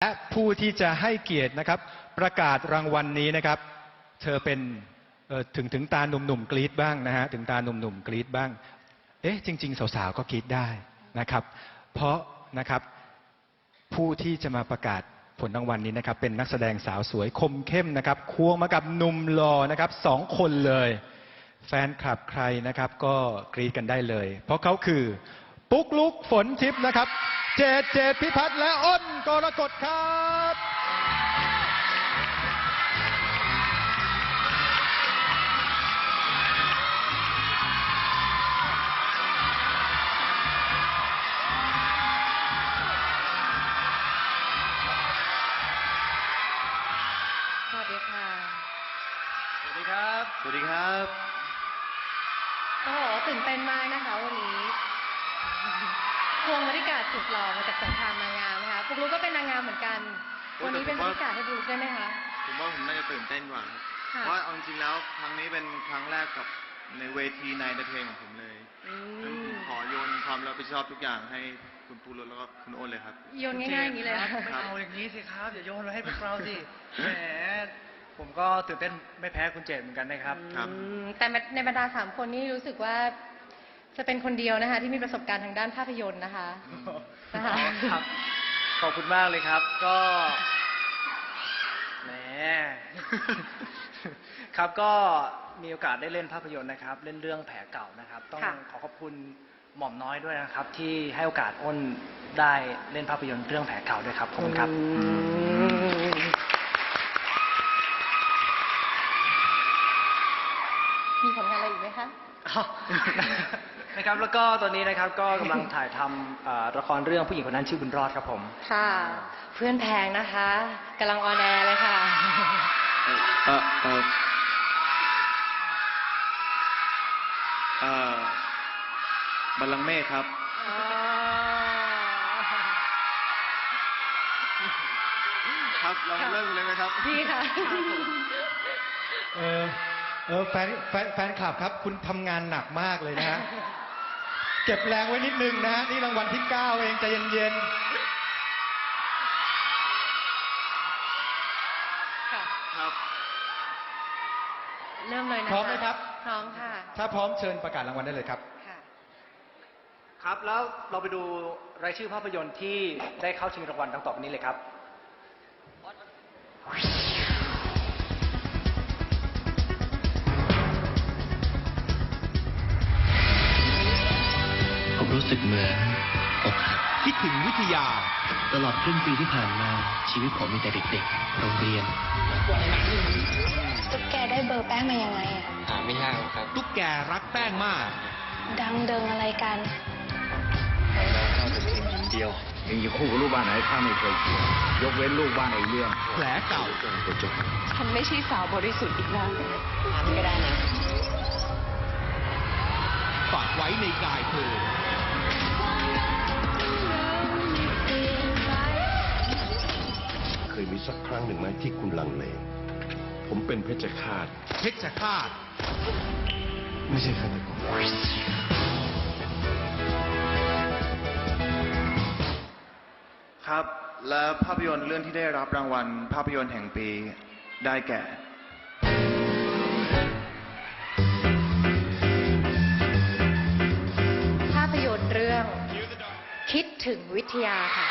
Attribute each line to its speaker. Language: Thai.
Speaker 1: และผู้ที่จะให้เกียรตินะครับ ประกาศรางวัลนี้นะครับ เธอเป็นเอ่อถึงถึงตาหนุ่มๆกรี๊ดบ้างนะฮะถึงตาหนุ่มๆกรี๊ดบ้าง เอ๊ะจริง ๆ สาวๆก็กรี๊ดได้นะครับ เพราะนะครับผู้ที่จะมาประกาศผลรางวัลนี้นะครับ เป็นนักแสดงสาวสวยคมเข้มนะครับควงมากับหนุ่มหล่อนะครับสองคนเลย แฟนคลับใครนะครับ ก็กรี๊ดกันได้เลย เพราะเขาคือปุ๊กลุกฝนทิพย์นะครับ เจดเจดพิพัฒน์และอ้นกรกฎครับ
Speaker 2: สวัสดีค่ะ
Speaker 3: สวัสดีครับ สวัสดีครับ
Speaker 2: โอ้โห ตื่นเต้นมากนะคะวันนี้ ควงบริการสุดหล่อมาจากสงครามนางงามนะคะปุ๊กลุกก็เป็นนางงามเหมือนกัน
Speaker 4: โอ้
Speaker 2: วันนี้
Speaker 4: แต่
Speaker 2: เป็น
Speaker 4: ผม
Speaker 2: บ
Speaker 4: ว่า
Speaker 2: ริการให้ปุ๊กลุกได้ไหมคะ
Speaker 4: ผมว่าผมน่าจะตื่นเต้นกว่าครับ
Speaker 2: ค่ะ
Speaker 4: เพราะเอาจริงๆแล้วครั้งนี้เป็นครั้งแรกกับในเวทีในเดอะเพลงของผมเลย
Speaker 2: อื
Speaker 4: ซึ่งผมมขอโยนความรับผิดชอบทุกอย่างให้คุณปูรถแล้วก็คุณโอนเลยครับ
Speaker 2: โยนง่ายๆอย่างนี้เลย
Speaker 3: ครับ
Speaker 2: ค่ะ
Speaker 3: ไม่เอาอย่างนี้สิครับอย่าโยนมาให้พวกเราสิแหมผมก็ตื่นเต้นไม่แพ้คุณเจตเหมือนกันนะครับ
Speaker 4: ครับ
Speaker 2: อืมแต่ในบรรดาสามคนนี้รู้สึกว่า จะเป็นคนเดียวนะคะ ที่มีประสบการณ์ทางด้านภาพยนตร์นะคะนะคะ
Speaker 3: ครับ ขอบคุณมากเลยครับ ก็แหม ครับก็มีโอกาสได้เล่นภาพยนตร์นะครับ เล่นเรื่องแผลเก่านะครับ ต้อง
Speaker 2: ค่ะ
Speaker 3: ขอขอบคุณหม่อมน้อยด้วยนะครับ ที่ให้โอกาสอ้นได้เล่นภาพยนตร์เรื่องแผลเก่าด้วยครับขอบคุณครับ
Speaker 2: อืมมีผลงานอะไรอีกไหมคะ
Speaker 3: อ้าว นะครับแล้วก็ตอนนี้นะครับก็กำลังถ่ายทำเอ่อละครเรื่องผู้หญิงคนนั้นชื่อบุญรอดครับผม
Speaker 2: ค่ะ เพื่อนแพงนะคะกำลังออนแอร์เลยค่ะ
Speaker 4: เออเออเออบัลลังก์เมฆครับ ครับ เรามาเริ่มกันเลยไหมครับ
Speaker 2: พี่ค่ะ
Speaker 1: เออ เออแฟนแฟนแฟนคลับครับ คุณทำงานหนักมากเลยนะฮะ เก็บแรงไว้นิดนึงนะฮะ นี่รางวัลที่ 9 เองใจเย็น
Speaker 2: ค่ะ
Speaker 4: ครับ
Speaker 2: เริ่มเลย
Speaker 1: ๆ
Speaker 2: นะ
Speaker 1: พร้อมไหมครับ
Speaker 2: พร้อมค่ะ
Speaker 1: ถ้าพร้อมเชิญประกาศรางวัลได้เลยครับ
Speaker 2: ค่ะ
Speaker 3: ครับ แล้วเราไปดูรายชื่อภาพยนตร์ที่ได้เข้าชิงรางวัลดังต่อไปนี้เลยครับ
Speaker 5: รู้สึกเหมือนอกหัก
Speaker 1: คิดถึงวิทยา
Speaker 5: ตลอดครึ่งปีที่ผ่านมาชีวิตผมมีแต่เด็กๆ โรงเรียน
Speaker 6: ตุ๊กแกได้เบอร์แป้งมายังไงอะ
Speaker 5: หาไม่ยากหรอกครับ
Speaker 1: ตุ๊กแกรักแป้งมาก
Speaker 6: ดังเดิงอะไรกัน
Speaker 5: เข้าเป็นเพียงหญิงเดียว
Speaker 7: เองจะคู่กับลูกบ้านไหนข้าไม่เคยเกี่ยวยกเว้นลูกบ้านไอ้เรื่อง
Speaker 1: แผลเก่า
Speaker 6: ฉันไม่ใช่สาวบริสุทธิ์อีกแล้วทำก็ได้นะ
Speaker 1: ฝากไว้ในกายเธอ
Speaker 8: รั้งหนึ่งไหมที่คุณลังเล ผมเป็นเพชฌฆาต
Speaker 1: เพชรฆาต
Speaker 8: ไม่ใช่ฆาตกร
Speaker 4: ครับ และภาพยนตร์เรื่องที่ได้รับรางวัล ภาพยนตร์แห่งปีได้แก่
Speaker 2: ภาพยนตร์เรื่อง คิดถึงวิทยาค่ะ